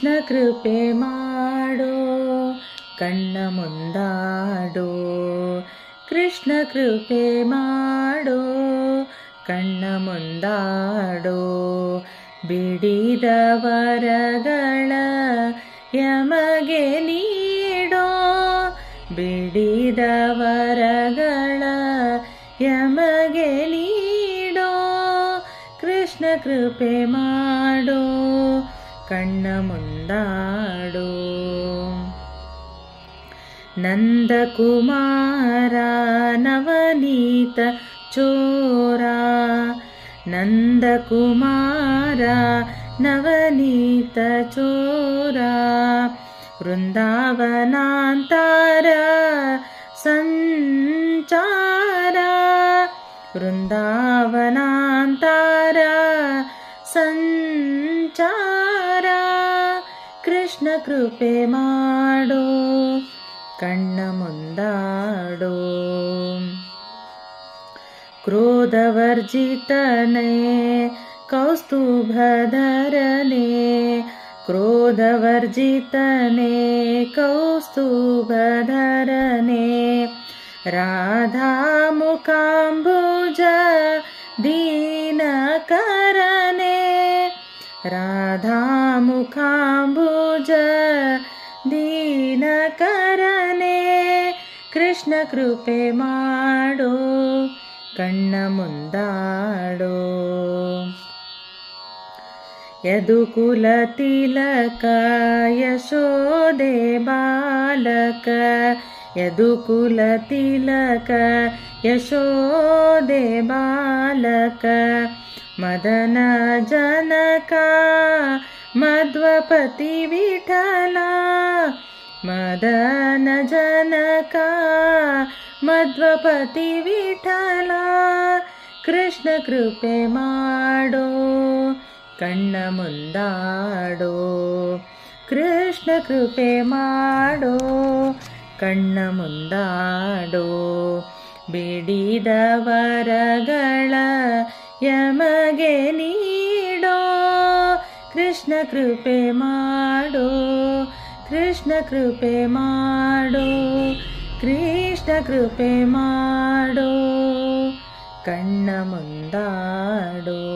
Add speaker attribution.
Speaker 1: ಕೃಷ್ಣ ಕೃಪೆ ಮಾಡೋ, ಕಣ್ಣ ಮುಂದಾಡೋ. ಕೃಷ್ಣ ಕೃಪೆ ಮಾಡೋ, ಕಣ್ಣ ಮುಂದಾಡೋ. ಬಿಡಿದ ವರಗಳ ಯಮಗೆ ನೀಡೋ, ಬಿಡಿದ ವರಗಳ ಯಮಗೆ ನೀಡೋ. ಕೃಷ್ಣ ಕೃಪೆ ಮಾಡೋ ಕಣ್ಣ ಮುಂದಾಡೋ ನಂದಕುಮಾರ ನವನೀತ ಚೋರ ನಂದಕುಮಾರ ನವನೀತ ಚೋರ ವೃಂದಾವನಾಂತಾರ ಸಂಚಾರ ವೃಂದಾವನಾಂತಾರ ಸಂಚಾರ ಕೃಷ್ಣ ಕೃಪೆ ಮಾಡೋ ಕಣ್ಣ ಮುಂದಾಡೋ ಕ್ರೋಧವರ್ಜಿತನೆ ಕೌಸ್ತುಭಧರನೆ ಕ್ರೋಧವರ್ಜಿತನೆ ಕೌಸ್ತುಭಧರನೆ ರಾಧಾಮುಖಾಂಬುಜ ದೀನಕರನೆ ರಾಧಾಮುಖಾಂಬುಜ ದೀನಕರನೆ ಕೃಷ್ಣ ಕೃಪೆ ಮಾಡೋ ಕಣ್ಣ ಮುಂದಾಡೋ ಯದುಕುಲ ತಿಲಕ ಯಶೋದೆ ಬಾಲಕ ಯದುಕುಲ ತಿಲಕ ಯಶೋದೆ ಬಾಲಕ ಮದನ ಜನಕ ಮಧ್ವಪತಿ ವಿಠಲ ಮದನ ಜನಕ, ಮಧ್ವಪತಿ ವಿಠಲ, ಕೃಷ್ಣ ಕೃಪೆ ಮಾಡೋ, ಕಣ್ಣ ಮುಂದಾಡೋ, ಕೃಷ್ಣ ಕೃಪೆ ಮಾಡೋ, ಕಣ್ಣ ಮುಂದಾಡೋ ಬೇಡಿದ ವರಗಳ ಯಮಗೆ ನೀಡೋ, ಕೃಷ್ಣ ಕೃಪೆ ಮಾಡೋ ಕೃಷ್ಣ ಕೃಪೆ ಮಾಡೋ ಕೃಷ್ಣ ಕೃಪೆ ಮಾಡೋ ಕಣ್ಣ ಮುಂದಾಡೋ.